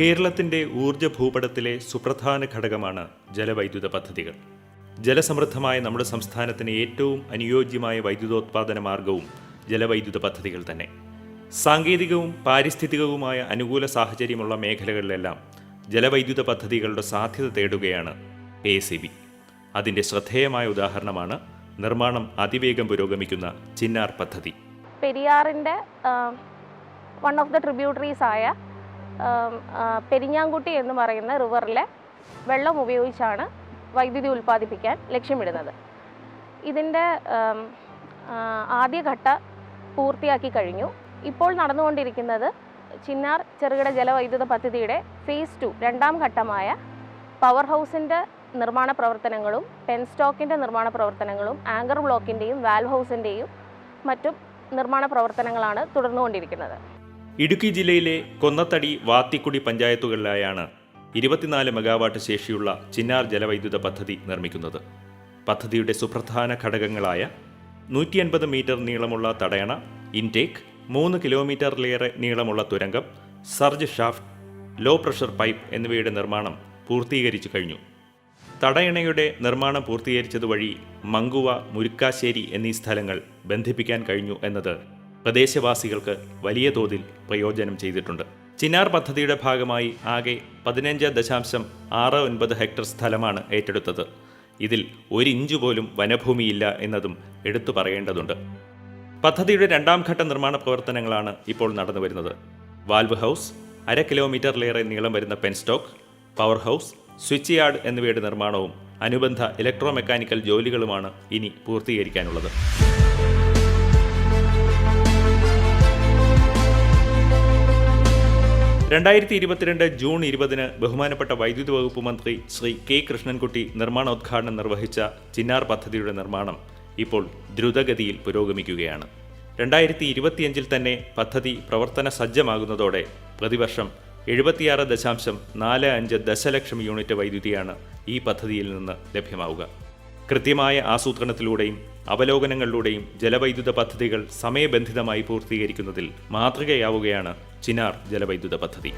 കേരളത്തിന്റെ ഊർജ ഭൂപടത്തിലെ സുപ്രധാന ഘടകമാണ് ജലവൈദ്യുത പദ്ധതികൾ. ജലസമൃദ്ധമായ നമ്മുടെ സംസ്ഥാനത്തിന് ഏറ്റവും അനുയോജ്യമായ വൈദ്യുതോത്പാദന മാർഗവും ജലവൈദ്യുത പദ്ധതികൾ തന്നെ. സാങ്കേതികവും പാരിസ്ഥിതികവുമായ അനുകൂല സാഹചര്യമുള്ള മേഖലകളിലെല്ലാം ജലവൈദ്യുത പദ്ധതികളുടെ സാധ്യത തേടുകയാണ് എ സി ബി. അതിന്റെ ശ്രദ്ധേയമായ ഉദാഹരണമാണ് നിർമ്മാണം അതിവേഗം പുരോഗമിക്കുന്ന ചിന്നാർ പദ്ധതി. പെരിയാറിന്റെ വൺ ഓഫ് ദ ട്രിബ്യൂട്ടറീസ് ആയ പെരിഞ്ഞാങ്കുട്ടി എന്ന് പറയുന്ന റിവറിലെ വെള്ളം ഉപയോഗിച്ചാണ് വൈദ്യുതി ഉൽപ്പാദിപ്പിക്കാൻ ലക്ഷ്യമിടുന്നത്. ഇതിന്റെ ആദ്യഘട്ട പൂർത്തിയാക്കി കഴിഞ്ഞു. ഇപ്പോൾ നടന്നുകൊണ്ടിരിക്കുന്നത് ചിന്നാർ ചെറുകിട ജലവൈദ്യുത പദ്ധതിയുടെ ഫേസ് ടു രണ്ടാം ഘട്ടമായ പവർ ഹൗസിന്റെ നിർമ്മാണ പ്രവർത്തനങ്ങളും പെൻസ്റ്റോക്കിന്റെ നിർമ്മാണ പ്രവർത്തനങ്ങളും ആങ്കർ ബ്ലോക്കിന്റെയും വാൽവ് ഹൗസിന്റെയും മറ്റും നിർമ്മാണ പ്രവർത്തനങ്ങളാണ് തുടർന്നുകൊണ്ടിരിക്കുന്നത്. ഇടുക്കി ജില്ലയിലെ കൊന്നത്തടി വാത്തിക്കുടി പഞ്ചായത്തുകളിലായാണ് ഇരുപത്തിനാല് മെഗാവാട്ട് ശേഷിയുള്ള ചിന്നാർ ജലവൈദ്യുത പദ്ധതി നിർമ്മിക്കുന്നത്. പദ്ധതിയുടെ സുപ്രധാന ഘടകങ്ങളായ നൂറ്റി അൻപത് മീറ്റർ നീളമുള്ള തടയണ ഇൻടേക്ക് മൂന്ന് കിലോമീറ്ററിലേറെ നീളമുള്ള തുരങ്കം surge shaft low pressure pipe എന്നിവയുടെ നിർമ്മാണം പൂർത്തീകരിച്ചു കഴിഞ്ഞു. തടയണയുടെ നിർമ്മാണം പൂർത്തീകരിച്ചതുവഴി മങ്കുവ മുരിക്കാശ്ശേരി എന്നീ സ്ഥലങ്ങൾ ബന്ധിപ്പിക്കാൻ കഴിഞ്ഞു എന്നത് പ്രദേശവാസികൾക്ക് വലിയ തോതിൽ പ്രയോജനം ചെയ്തിട്ടുണ്ട്. ചിനാർ പദ്ധതിയുടെ ഭാഗമായി ആകെ പതിനഞ്ച് ദശാംശം ആറ് ഒൻപത് ഹെക്ടർ സ്ഥലമാണ് ഏറ്റെടുത്തത്. ഇതിൽ ഒരു ഇഞ്ചു പോലും വനഭൂമിയില്ല എന്നതും എടുത്തു പറയേണ്ടതുണ്ട്. പദ്ധതിയുടെ രണ്ടാം ഘട്ട നിർമ്മാണ പ്രവർത്തനങ്ങളാണ് ഇപ്പോൾ നടന്നു വരുന്നത്. വാൽവ് ഹൗസ് അര കിലോമീറ്ററിലേറെ നീളം വരുന്ന penstock power house switch yard എന്നിവയുടെ നിർമ്മാണവും അനുബന്ധ ഇലക്ട്രോ മെക്കാനിക്കൽ ജോലികളുമാണ് ഇനി പൂർത്തീകരിക്കാനുള്ളത്. രണ്ടായിരത്തി ഇരുപത്തിരണ്ട് ജൂൺ ഇരുപതിന് ബഹുമാനപ്പെട്ട വൈദ്യുതി വകുപ്പ് മന്ത്രി ശ്രീ കെ കൃഷ്ണൻകുട്ടി നിർമ്മാണോദ്ഘാടനം നിർവഹിച്ച ചിന്നാർ പദ്ധതിയുടെ നിർമ്മാണം ഇപ്പോൾ ദ്രുതഗതിയിൽ പുരോഗമിക്കുകയാണ്. രണ്ടായിരത്തി ഇരുപത്തിയഞ്ചിൽ തന്നെ പദ്ധതി പ്രവർത്തന സജ്ജമാകുന്നതോടെ പ്രതിവർഷം എഴുപത്തിയാറ് ദശാംശം നാല് അഞ്ച് ദശലക്ഷം യൂണിറ്റ് വൈദ്യുതിയാണ് ഈ പദ്ധതിയിൽ നിന്ന് ലഭ്യമാവുക. കൃത്യമായ ആസൂത്രണത്തിലൂടെയും അവലോകനങ്ങളിലൂടെയും ജലവൈദ്യുത പദ്ധതികൾ സമയബന്ധിതമായി പൂർത്തീകരിക്കുന്നതിൽ മാതൃകയാവുകയാണ് ചിനാർ ജലവൈദ്യുത പദ്ധതി